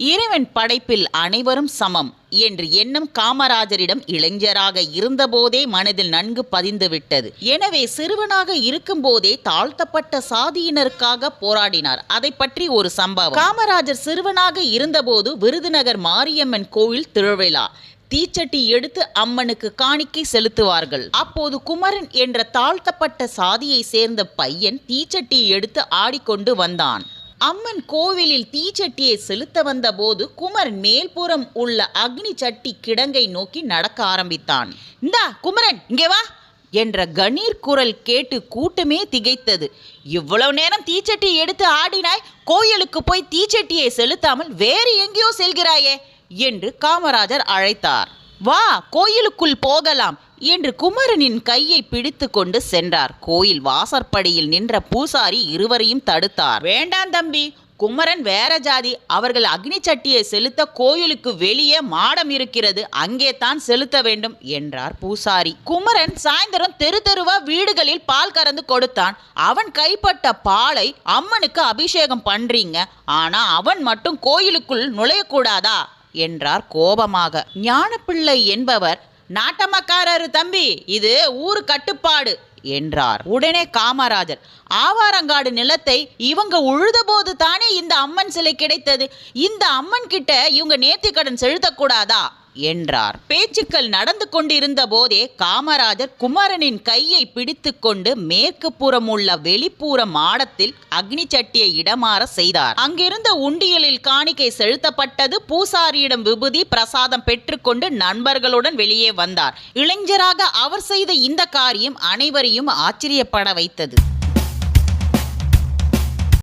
இறைவன் படைப்பில் அனைவரும் சமம் என்று எண்ணம் காமராஜரிடம் இளைஞராக இருந்தபோதே மனதில் நன்கு பதிந்துவிட்டது. எனவே சிறுவனாக இருக்கும்போதே தாழ்த்தப்பட்ட சாதியினருக்காக போராடினார். அதை பற்றி ஒரு சம்பவம். காமராஜர் சிறுவனாக இருந்தபோது விருதுநகர் மாரியம்மன் கோயில் திருவிழா. தீச்சட்டி எடுத்து அம்மனுக்கு காணிக்கை செலுத்துவார்கள். அப்போது குமரன் என்ற தாழ்த்தப்பட்ட சாதியை சேர்ந்த பையன் தீச்சட்டி எடுத்து ஆடிக்கொண்டு வந்தான். அம்மன் கோவிலில் தீச்சட்டியை செலுத்த வந்தபோது குமரன் மேல்புறம் உள்ள அக்னி சட்டி கிடங்கை நோக்கி நடக்க ஆரம்பித்தான். இந்தா குமரன் இங்கே வா என்ற கணீர் குரல் கேட்டு கூட்டமே திகைத்தது. இவ்வளவு நேரம் தீச்சட்டி எடுத்து ஆடினாய் கோயிலுக்கு போய் தீச்சட்டியை செலுத்தாமல் வேறு எங்கேயோ செல்கிறாயே என்று காமராஜர் அழைத்தார். வா கோயிலுக்குள் போகலாம் என்று குமரனின் கையை பிடித்து கொண்டு சென்றார். கோயில் வாசற்படியில் நின்ற பூசாரி இருவரையும் தடுத்தார். வேண்டாம் தம்பி குமரன் வேற ஜாதி. அவர்கள் அக்னி சட்டியை செலுத்த கோயிலுக்கு வெளியே மாடம் இருக்கிறது. அங்கே தான் செலுத்த வேண்டும் என்றார் பூசாரி. குமரன் சாயந்தரம் தெரு தெருவா வீடுகளில் பால் கறந்து கொடுத்தான். அவன் கைப்பட்ட பாலை அம்மனுக்கு அபிஷேகம் பண்றீங்க. ஆனா அவன் மட்டும் கோயிலுக்குள் நுழையக்கூடாதா? என்றார் கோபமாக. ஞானப்பிள்ளை என்பவர் நாட்டமக்காரரு தம்பி இது ஊர் கட்டுப்பாடு என்றார். உடனே காமராஜர் ஆவாரங்காடு நிலத்தை இவங்க உழுதபோது தானே இந்த அம்மன் சிலை கிடைத்தது? இந்த அம்மன் கிட்ட இவங்க நேர்த்திக்கடன் செலுத்தக்கூடாதா? என்றார். பேச்சுக்கள் நடந்து கொண்டிருந்த போதே காமராஜர் குமரனின் கையை பிடித்துக்கொண்டு மேற்கு புறம் உள்ள வெளிப்புற மாடத்தில் அக்னி சட்டியை இடமாற செய்தார். அங்கிருந்த உண்டியலில் காணிக்கை செலுத்தப்பட்டது. பூசாரியிடம் விபூதி பிரசாதம் பெற்றுக்கொண்டு நண்பர்களுடன் வெளியே வந்தார். இளைஞராக அவர் செய்த இந்த காரியம் அனைவரையும் ஆச்சரியப்பட வைத்தது.